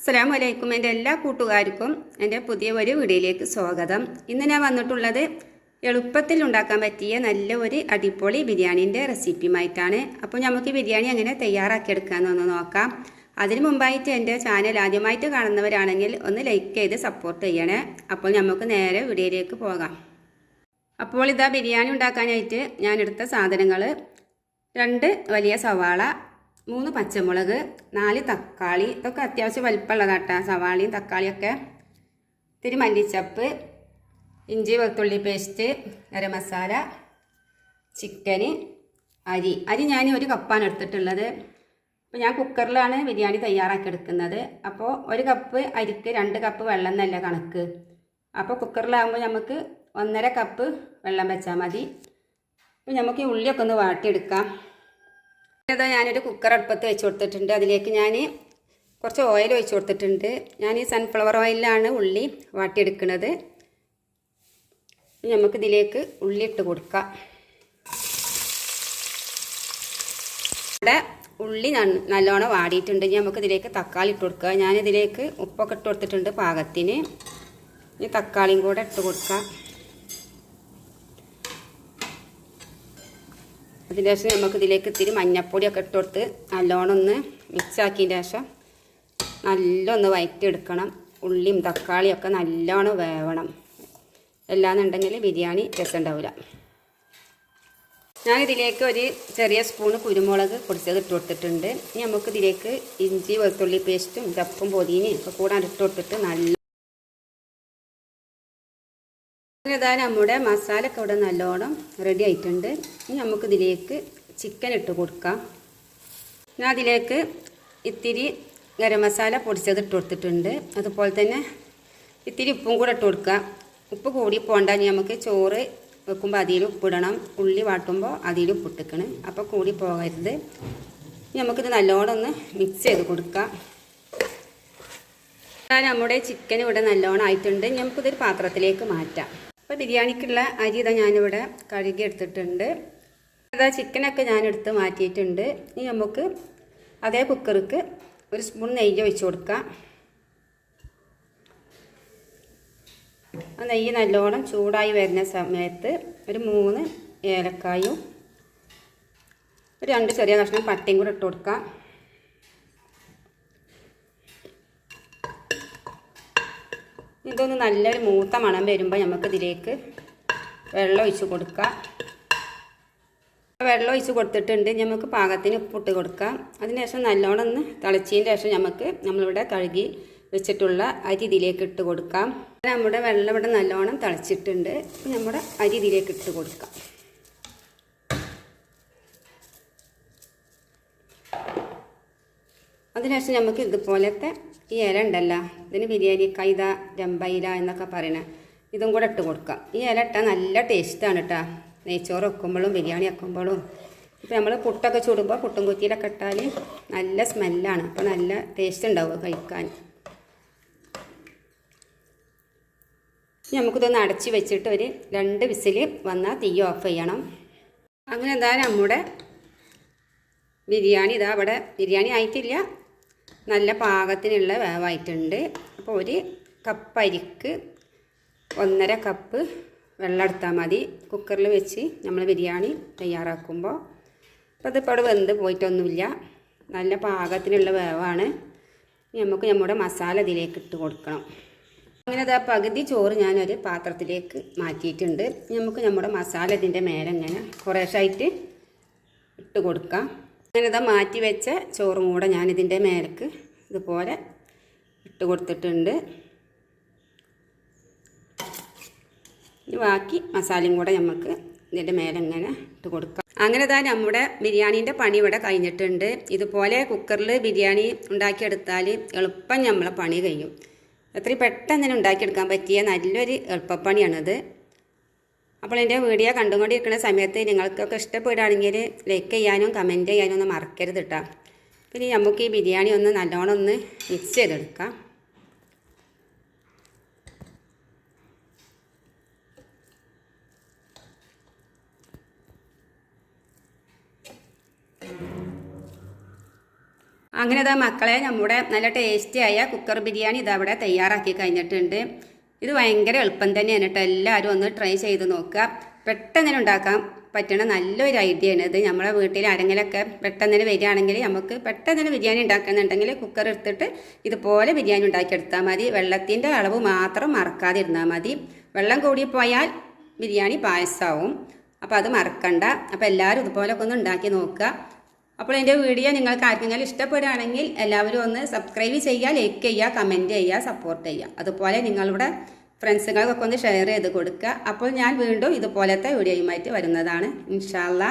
അസ്സാം വലൈക്കും എന്റെ എല്ലാ കൂട്ടുകാർക്കും എന്റെ പുതിയ ഒരു വീഡിയോയിലേക്ക് സ്വാഗതം. ഇന്ന് ഞാൻ വന്നിട്ടുള്ളത് എളുപ്പത്തിൽ ഉണ്ടാക്കാൻ പറ്റിയ നല്ല ഒരു അടിപൊളി ബിരിയാണീന്റെ റെസിപ്പിയുമായിട്ടാണ്. അപ്പോൾ നമുക്ക് ബിരിയാണി എങ്ങനെ തയ്യാറാക്കിയെടുക്കാമെന്നൊന്ന് നോക്കാം. അതിനു മുമ്പായിട്ട് എന്റെ ചാനൽ ആദ്യമായിട്ട് കാണുന്നവരാണെങ്കിൽ ഒന്ന് ലൈക്ക് ചെയ്ത് സപ്പോർട്ട് ചെയ്യണേ. അപ്പോൾ നമുക്ക് നേരെ വീഡിയോയിലേക്ക് പോകാം. അപ്പോൾ ഇതാ ബിരിയാണി ഉണ്ടാക്കാനായിട്ട് ഞാൻ എടുത്ത സാധനങ്ങൾ രണ്ട് വലിയ സവാള മൂന്ന് പച്ചമുളക് നാല് തക്കാളി ഇതൊക്കെ അത്യാവശ്യം വലിപ്പമുള്ളതാട്ടാ. സവാളയും തക്കാളിയൊക്കെ. ഇത്തിരി മല്ലിച്ചപ്പ് ഇഞ്ചി വെളുത്തുള്ളി പേസ്റ്റ് ഗരം മസാല ചിക്കന് അരി. അരി ഞാൻ ഒരു കപ്പാണ് എടുത്തിട്ടുള്ളത്. അപ്പോൾ ഞാൻ കുക്കറിലാണ് ബിരിയാണി തയ്യാറാക്കി എടുക്കുന്നത് അപ്പോൾ ഒരു കപ്പ് അരിക്ക് രണ്ട് കപ്പ് വെള്ളം എന്നല്ല കണക്ക്. അപ്പോൾ കുക്കറിലാകുമ്പോൾ നമുക്ക് ഒന്നര കപ്പ് വെള്ളം വെച്ചാൽ മതി. അപ്പോൾ നമുക്ക് ഈ ഉള്ളിയൊക്കെ ഒന്ന് വാട്ടിയെടുക്കാം. ഇതാ ഞാനൊരു കുക്കർ അടുപ്പത്ത് വെച്ച് കൊടുത്തിട്ടുണ്ട്. അതിലേക്ക് ഞാൻ കുറച്ച് ഓയിൽ ഒഴിച്ച് കൊടുത്തിട്ടുണ്ട്. ഞാൻ ഈ സൺഫ്ലവർ ഓയിലാണ് ഉള്ളി വാട്ടിയെടുക്കുന്നത്. നമുക്ക് ഇതിലേക്ക് ഉള്ളി ഇട്ട് കൊടുക്കാം. ഇവിടെ ഉള്ളി നല്ലോണം വാടിയിട്ടുണ്ട്. ഇനി നമുക്ക് ഇതിലേക്ക് തക്കാളി ഇട്ട് കൊടുക്കുക ഞാനിതിലേക്ക് ഉപ്പൊക്കെ ഇട്ട് കൊടുത്തിട്ടുണ്ട് പാകത്തിന്. ഇനി തക്കാളിയും കൂടെ ഇട്ട് കൊടുക്കാം. അതിന് ശേഷം നമുക്ക് ഇതിലേക്ക് ഇത്തിരി മഞ്ഞപ്പൊടിയൊക്കെ ഇട്ട് കൊടുത്ത് നല്ലോണം ഒന്ന് മിക്സ് ആക്കിയതിന് ശേഷം നല്ലൊന്ന് വയറ്റിയെടുക്കണം. ഉള്ളിയും തക്കാളിയും ഒക്കെ നല്ലോണം വേവണം. എല്ലാന്നുണ്ടെങ്കിൽ ബിരിയാണി രസമുണ്ടാവില്ല. ഞാൻ ഇതിലേക്ക് ഒരു ചെറിയ സ്പൂണ് കുരുമുളക് പൊടിച്ചത് ഇട്ട് കൊടുത്തിട്ടുണ്ട്. ഇനി നമുക്ക് ഇതിലേക്ക് ഇഞ്ചി വെളുത്തുള്ളി പേസ്റ്റും ചപ്പും പൊതിനയും ഒക്കെ കൂടാൻ ഇട്ട് കൊടുത്തിട്ട് നല്ല ഇതാ നമ്മുടെ മസാല ഒക്കെ ഇവിടെ നല്ലോണം റെഡി ആയിട്ടുണ്ട്. ഇനി നമുക്ക് ഇതിലേക്ക് ചിക്കൻ ഇട്ട് കൊടുക്കാം. ഞാൻ അതിലേക്ക് ഇത്തിരി ഗരം മസാല പൊടിച്ചത് ഇട്ട് കൊടുത്തിട്ടുണ്ട്. അതുപോലെ തന്നെ ഇത്തിരി ഉപ്പും കൂടെ ഇട്ട് കൊടുക്കുക. ഉപ്പ് കൂടി പോകണ്ട ഇനി നമുക്ക് ചോറ് വെക്കുമ്പോൾ അതിൽ ഉപ്പിടണം. ഉള്ളി വാട്ടുമ്പോൾ അതിൽ ഉപ്പിട്ടിക്കണം അപ്പോൾ കൂടി പോകരുത്. നമുക്കിത് നല്ലോണം ഒന്ന് മിക്സ് ചെയ്ത് കൊടുക്കാം. നമ്മുടെ ചിക്കൻ ഇവിടെ നല്ലോണം ആയിട്ടുണ്ട്. നമുക്കിതൊരു പാത്രത്തിലേക്ക് മാറ്റാം. അപ്പോൾ ബിരിയാണിക്കുള്ള അരി ഇതാ ഞാനിവിടെ കഴുകി എടുത്തിട്ടുണ്ട്. അതാ ചിക്കനൊക്കെ ഞാനെടുത്ത് മാറ്റിയിട്ടുണ്ട്. ഇനി നമുക്ക് അതേ കുക്കർക്ക് ഒരു സ്പൂൺ നെയ്യ് ഒഴിച്ച് കൊടുക്കാം. ആ നെയ്യ് നല്ലോണം ചൂടായി വരുന്ന സമയത്ത് ഒരു മൂന്ന് ഏലക്കായും ഒരു രണ്ട് ചെറിയ കഷ്ണം പട്ടയും കൂടെ ഇട്ട് കൊടുക്കാം. ഇതൊന്ന് നല്ലൊരു മൂത്ത മണം വരുമ്പോൾ നമുക്ക് ഇതിലേക്ക് വെള്ളം ഒഴിച്ച് കൊടുക്കാം. വെള്ളം ഒഴിച്ച് കൊടുത്തിട്ടുണ്ട്. നമുക്ക് പാകത്തിന് ഉപ്പിട്ട് കൊടുക്കാം. അതിനുശേഷം നല്ലോണം ഒന്ന് തിളച്ചതിന് ശേഷം നമുക്ക് നമ്മളിവിടെ കഴുകി വെച്ചിട്ടുള്ള അരി ഇതിലേക്ക് ഇട്ട് കൊടുക്കാം. നമ്മുടെ വെള്ളം ഇവിടെ നല്ലോണം തിളച്ചിട്ടുണ്ട്. നമ്മുടെ അരി ഇതിലേക്ക് ഇട്ട് കൊടുക്കാം. അതിനുശേഷം നമുക്ക് ഇതുപോലത്തെ ഈ ഇല ഉണ്ടല്ലോ ഇതിന് ബിരിയാണി കൈത രമ്പയില എന്നൊക്കെ പറയണേ. ഇതും കൂടെ ഇട്ട് കൊടുക്കാം. ഈ ഇല ഇട്ടാൽ നല്ല ടേസ്റ്റാണ് കേട്ടോ നെയ്ച്ചോറ് വെക്കുമ്പോഴും ബിരിയാണി വെക്കുമ്പോഴും. ഇപ്പം നമ്മൾ പുട്ടൊക്കെ ചൂടുമ്പോൾ പുട്ടും കുത്തിയിലൊക്കെ ഇട്ടാൽ നല്ല സ്മെല്ലാണ് അപ്പോൾ നല്ല ടേസ്റ്റ് ഉണ്ടാവും കഴിക്കാൻ. നമുക്കിതൊന്ന് അടച്ച് വെച്ചിട്ട് ഒരു രണ്ട് വിസിൽ വന്നാൽ തീ ഓഫ് ചെയ്യണം. അങ്ങനെ എന്താ നമ്മുടെ ബിരിയാണി ഇതാ അവിടെ ബിരിയാണി ആയിട്ടില്ല. നല്ല പാകത്തിനുള്ള വേവായിട്ടുണ്ട്. അപ്പോൾ ഒരു കപ്പ് അരിക്ക് ഒന്നര കപ്പ് വെള്ളം എടുത്താൽ മതി. കുക്കറിൽ വെച്ച് നമ്മൾ ബിരിയാണി തയ്യാറാക്കുമ്പോൾ. അപ്പോൾ അതിപ്പോൾ അവിടെ വെന്ത് പോയിട്ടൊന്നുമില്ല. നല്ല പാകത്തിനുള്ള വേവാണ്. നമുക്ക് നമ്മുടെ മസാല ഇതിലേക്ക് ഇട്ട് കൊടുക്കണം. അങ്ങനെ അത് ആ പകുതി ചോറ് ഞാനൊരു പാത്രത്തിലേക്ക് മാറ്റിയിട്ടുണ്ട്. നമുക്ക് നമ്മുടെ മസാല ഇതിന്റെ മേലെ ഇങ്ങനെ കുറേശ്ശായിട്ട് ഇട്ട് കൊടുക്കാം. അങ്ങനെ ഇതാ മാറ്റി വെച്ച ചോറും കൂടെ ഞാനിതിന്റെ മേലേക്ക് ഇതുപോലെ ഇട്ട് കൊടുത്തിട്ടുണ്ട്. ഇനി ബാക്കി മസാലയും കൂടെ നമുക്ക് ഇതിന്റെ മേലെ ഇങ്ങനെ ഇട്ട് കൊടുക്കാം. അങ്ങനെ തന്നെ നമ്മുടെ ബിരിയാണീന്റെ പണി ഇവിടെ കഴിഞ്ഞിട്ടുണ്ട്. ഇതുപോലെ കുക്കറിൽ ബിരിയാണി ഉണ്ടാക്കിയെടുത്താൽ എളുപ്പം നമ്മളെ പണി കഴിയും. എത്ര പെട്ടെന്ന് തന്നെ ഉണ്ടാക്കിയെടുക്കാൻ പറ്റിയ നല്ലൊരു എളുപ്പപ്പണിയാണിത്. അപ്പോൾ എന്റെ വീഡിയോ കണ്ടുകൊണ്ടിരിക്കുന്ന സമയത്ത് നിങ്ങൾക്കൊക്കെ ഇഷ്ടപ്പെടുകയാണെങ്കിൽ ലൈക്ക് ചെയ്യാനും കമന്റ് ചെയ്യാനും ഒന്നും മറക്കരുത് കേട്ടോ പിന്നെ നമുക്ക് ഈ ബിരിയാണി ഒന്ന് നല്ലോണം ഒന്ന് മിക്സ് ചെയ്തെടുക്കാം. അങ്ങനെ ഇതാ മക്കളെ നമ്മുടെ നല്ല ടേസ്റ്റി ആയ കുക്കർ ബിരിയാണി ഇതവിടെ തയ്യാറാക്കി കഴിഞ്ഞിട്ടുണ്ട്. ഇത് ഭയങ്കര എളുപ്പം തന്നെയാണ് കേട്ടോ. എല്ലാവരും ഒന്ന് ട്രൈ ചെയ്ത് നോക്കുക. പെട്ടെന്ന് തന്നെ ഉണ്ടാക്കാൻ പറ്റണ നല്ലൊരു ഐഡിയ ആണ് ഇത്. നമ്മളെ വീട്ടിൽ ആരെങ്കിലുമൊക്കെ പെട്ടെന്ന് തന്നെ വരികയാണെങ്കിൽ നമുക്ക് പെട്ടെന്ന് തന്നെ ബിരിയാണി ഉണ്ടാക്കുന്നുണ്ടെങ്കിൽ കുക്കർ എടുത്തിട്ട് ഇതുപോലെ ബിരിയാണി ഉണ്ടാക്കിയെടുത്താൽ മതി. വെള്ളത്തിന്റെ അളവ് മാത്രം മറക്കാതെ മറക്കാതിരുന്നാൽ മതി. വെള്ളം കൂടിപ്പോയാൽ ബിരിയാണി പായസമാവും അപ്പോൾ അത് മറക്കണ്ട. അപ്പോൾ എല്ലാവരും ഇതുപോലൊക്കെ ഒന്ന് ഉണ്ടാക്കി നോക്കുക. അപ്പോൾ എന്റെ വീഡിയോ നിങ്ങൾക്ക് ആർക്കെങ്കിലും ഇഷ്ടപ്പെടുകയാണെങ്കിൽ എല്ലാവരും ഒന്ന് സബ്സ്ക്രൈബ് ചെയ്യുക ലൈക്ക് ചെയ്യുക കമന്റ് ചെയ്യുക സപ്പോർട്ട് ചെയ്യുക. അതുപോലെ നിങ്ങളുടെ ഫ്രണ്ട്സുകൾക്കൊക്കെ ഒന്ന് ഷെയർ ചെയ്ത് കൊടുക്കുക. അപ്പോൾ ഞാൻ വീണ്ടും ഇതുപോലത്തെ വീഡിയോയുമായിട്ട് വരുന്നതാണ്. ഇൻഷാല്ല